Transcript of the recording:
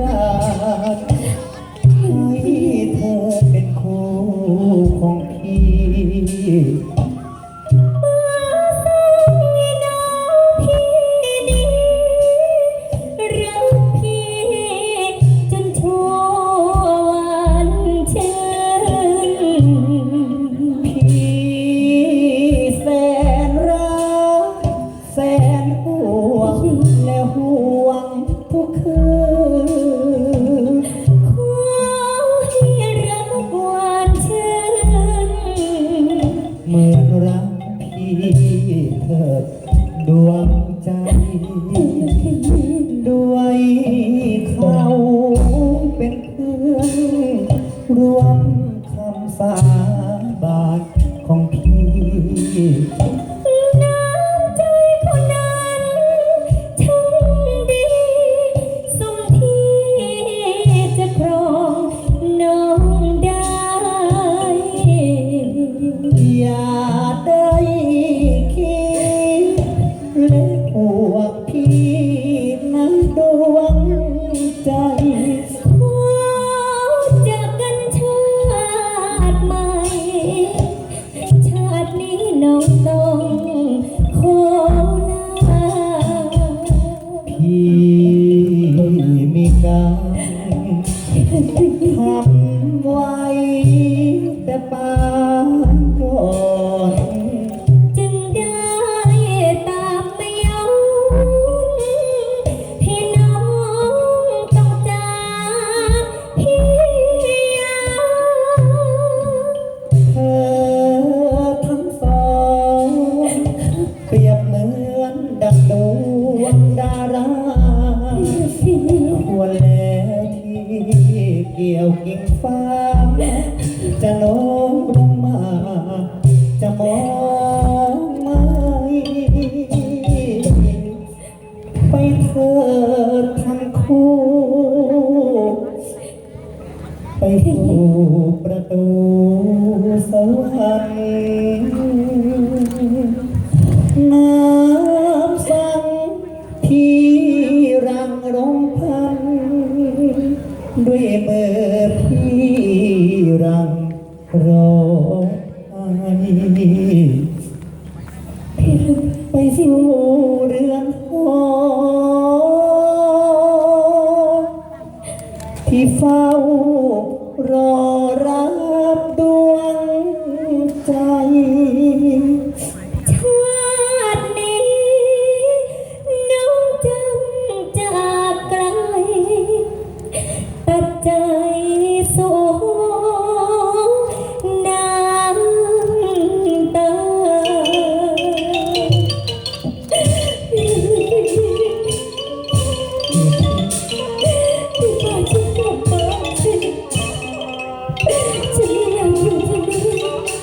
ดาษให้เธอเป็นคู่ของพี่ รักพี่เถิดดวงใจ ด้วยเขาเป็นเพื่อนรวมคำสาบานของพี่ น้องต้องขอลาพี่มีกา แล้วที่เกี่ยวกิ่งฟ้า จะโน้มลงมา จะมองไม่ไปเถิดทั้งคู่ ไปสู่ประตูสวรรค์ ด้วยเบอร์พี่รังรอไห้ไปสู่เรือนหอที่เฝ้ารอ